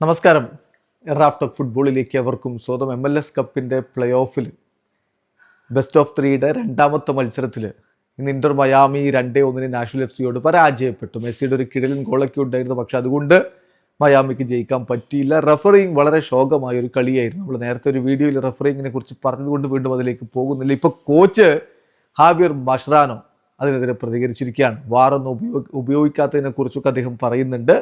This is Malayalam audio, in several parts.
നമസ്കാരം. എറാഫ്റ്റർ ഫുട്ബോളിലേക്ക് അവർക്കും സ്വന്തം എം എൽ എസ് കപ്പിന്റെ പ്ലേ ഓഫിൽ ബെസ്റ്റ് ഓഫ് ത്രീയുടെ രണ്ടാമത്തെ മത്സരത്തിൽ ഇന്ന് ഇന്റർ മയാമി രണ്ടേ ഒന്നിന് നാഷണൽ എഫ് സിയോട് പരാജയപ്പെട്ടു. മെസ്സിയുടെ ഒരു കിടലിൻ ഗോളൊക്കെ ഉണ്ടായിരുന്നു. പക്ഷെ അതുകൊണ്ട് മയാമിക്ക് ജയിക്കാൻ പറ്റിയില്ല. റഫറിങ് വളരെ ശോകമായ ഒരു കളിയായിരുന്നു. നമ്മൾ നേരത്തെ ഒരു വീഡിയോയിൽ റഫറിങ്ങിനെ കുറിച്ച് പറഞ്ഞതുകൊണ്ട് വീണ്ടും അതിലേക്ക് പോകുന്നില്ല. ഇപ്പോൾ കോച്ച് ഹാവിയർ മഷ്റാനോ അതിനെതിരെ പ്രതികരിച്ചിരിക്കുകയാണ്. വാറൊന്നും ഉപയോഗ ഉപയോഗിക്കാത്തതിനെ കുറിച്ചൊക്കെ അദ്ദേഹം പറയുന്നുണ്ട്.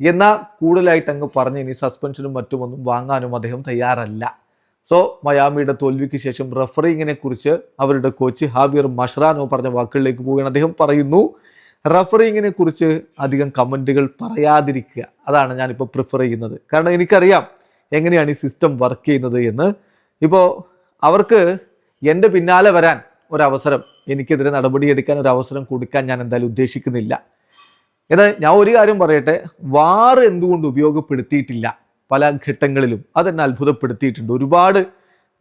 എന്നാൽ കൂടുതലായിട്ട് അങ്ങ് പറഞ്ഞ് ഇനി സസ്പെൻഷനും മറ്റുമൊന്നും വാങ്ങാനും അദ്ദേഹം തയ്യാറല്ല. സോ മയാമിയുടെ തോൽവിക്ക് ശേഷം റഫറിങ്ങിനെ കുറിച്ച് അവരുടെ കോച്ച് ഹാവിയർ മഷ്റാനോ പറഞ്ഞ വാക്കുകളിലേക്ക് പോവുകയാണ്. അദ്ദേഹം പറയുന്നു റഫറിങ്ങിനെ കുറിച്ച് അധികം കമന്റുകൾ പറയാതിരിക്കുക. അതാണ് ഞാനിപ്പോൾ പ്രിഫർ ചെയ്യുന്നത്. കാരണം എനിക്കറിയാം എങ്ങനെയാണ് ഈ സിസ്റ്റം വർക്ക് ചെയ്യുന്നത് എന്ന്. ഇപ്പോൾ അവർക്ക് എന്റെ പിന്നാലെ വരാൻ ഒരവസരം എനിക്കെതിരെ നടപടിയെടുക്കാൻ ഒരു അവസരം കൊടുക്കാൻ ഞാൻ എന്തായാലും ഉദ്ദേശിക്കുന്നില്ല. എന്നാൽ ഞാൻ ഒരു കാര്യം പറയട്ടെ. വാർ എന്തുകൊണ്ട് ഉപയോഗപ്പെടുത്തിയിട്ടില്ല? പല ഘട്ടങ്ങളിലും അതെന്നെ അത്ഭുതപ്പെടുത്തിയിട്ടുണ്ട്. ഒരുപാട്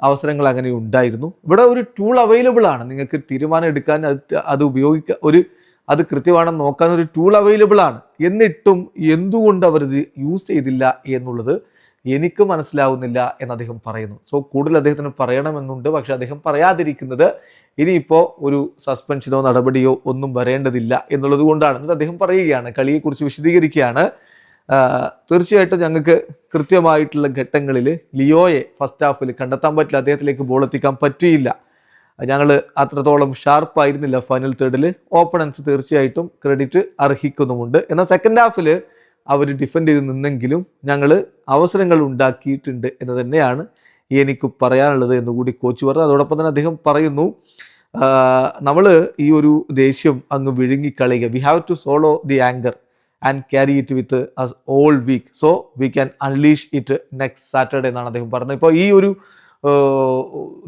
അവസരങ്ങൾ അങ്ങനെ ഉണ്ടായിരുന്നു. ഇവിടെ ഒരു ടൂൾ അവൈലബിൾ ആണ്. നിങ്ങൾക്ക് തീരുമാനം എടുക്കാൻ അത് അത് ഉപയോഗിക്കാൻ ഒരു അത് കൃത്യമാണെന്ന് നോക്കാൻ ഒരു ടൂൾ അവൈലബിൾ ആണ്. എന്നിട്ടും എന്തുകൊണ്ട് അവരിത് യൂസ് ചെയ്തില്ല എന്നുള്ളത് എനിക്ക് മനസ്സിലാവുന്നില്ല എന്ന് അദ്ദേഹം പറയുന്നു. സോ കൂടുതൽ അദ്ദേഹത്തിന് പറയണമെന്നുണ്ട്. പക്ഷെ അദ്ദേഹം പറയാതിരിക്കുന്നത് ഇനിയിപ്പോൾ ഒരു സസ്പെൻഷനോ നടപടിയോ ഒന്നും വരേണ്ടതില്ല എന്നുള്ളത് കൊണ്ടാണ്. എന്നിട്ട് അദ്ദേഹം പറയുകയാണ് കളിയെക്കുറിച്ച് വിശദീകരിക്കുകയാണ്. തീർച്ചയായിട്ടും ഞങ്ങൾക്ക് കൃത്യമായിട്ടുള്ള ഘട്ടങ്ങളിൽ ലിയോയെ ഫസ്റ്റ് ഹാഫിൽ കണ്ടെത്താൻ പറ്റില്ല. അദ്ദേഹത്തിലേക്ക് ബോൾ എത്തിക്കാൻ പറ്റിയില്ല. ഞങ്ങൾ അത്രത്തോളം ഷാർപ്പായിരുന്നില്ല ഫൈനൽ തേർഡിൽ ഓപ്പണൻസ് തീർച്ചയായിട്ടും ക്രെഡിറ്റ് അർഹിക്കുന്നുമുണ്ട്. എന്നാൽ സെക്കൻഡ് ഹാഫിൽ അവർ ഡിഫെൻഡ് ചെയ്ത് നിന്നെങ്കിലും ഞങ്ങൾ അവസരങ്ങൾ ഉണ്ടാക്കിയിട്ടുണ്ട് എന്ന് തന്നെയാണ് എനിക്ക് പറയാനുള്ളത് എന്ന് കൂടി കോച്ച് പറഞ്ഞു അതോടൊപ്പം തന്നെ അദ്ദേഹം പറയുന്നു നമ്മൾ ഈ ഒരു ദേഷ്യം അങ്ങ് വിഴുങ്ങിക്കളയുക we have to swallow the anger and carry it with us all week so we can unleash it next Saturday എന്നാണ് അദ്ദേഹം പറഞ്ഞത്. ഇപ്പോൾ ഈ ഒരു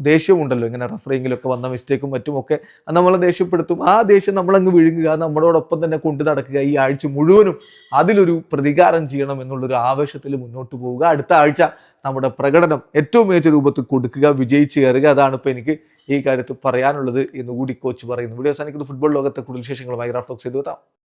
ദേഷ്യമുണ്ടല്ലോ ഇങ്ങനെ റഫറിങ്ങിലൊക്കെ വന്ന മിസ്റ്റേക്കും മറ്റുമൊക്കെ നമ്മളെ ദേഷ്യപ്പെടുത്തും. ആ ദേഷ്യം നമ്മളങ്ങ് വിഴുങ്ങുക നമ്മളോടൊപ്പം തന്നെ കൊണ്ടു നടക്കുക ഈ ആഴ്ച മുഴുവനും അതിലൊരു പ്രതികാരം ചെയ്യണം എന്നുള്ളൊരു ആവേശത്തിൽ മുന്നോട്ട് പോവുക. അടുത്ത ആഴ്ച നമ്മുടെ പ്രകടനം ഏറ്റവും മികച്ച രൂപത്തിൽ കൊടുക്കുക വിജയിച്ച് കയറുക. അതാണ് ഇപ്പോൾ എനിക്ക് ഈ കാര്യത്തിൽ പറയാനുള്ളത് എന്ന് കൂടി കോച്ച് പറയുന്നു. വീഡിയോ അവസാനിക്കുന്നത് ഫുട്ബോൾ ലോകത്തെ കൂടുതൽ വിശേഷങ്ങളുമായി റാഫ്റ്റോക്സ് എത്താം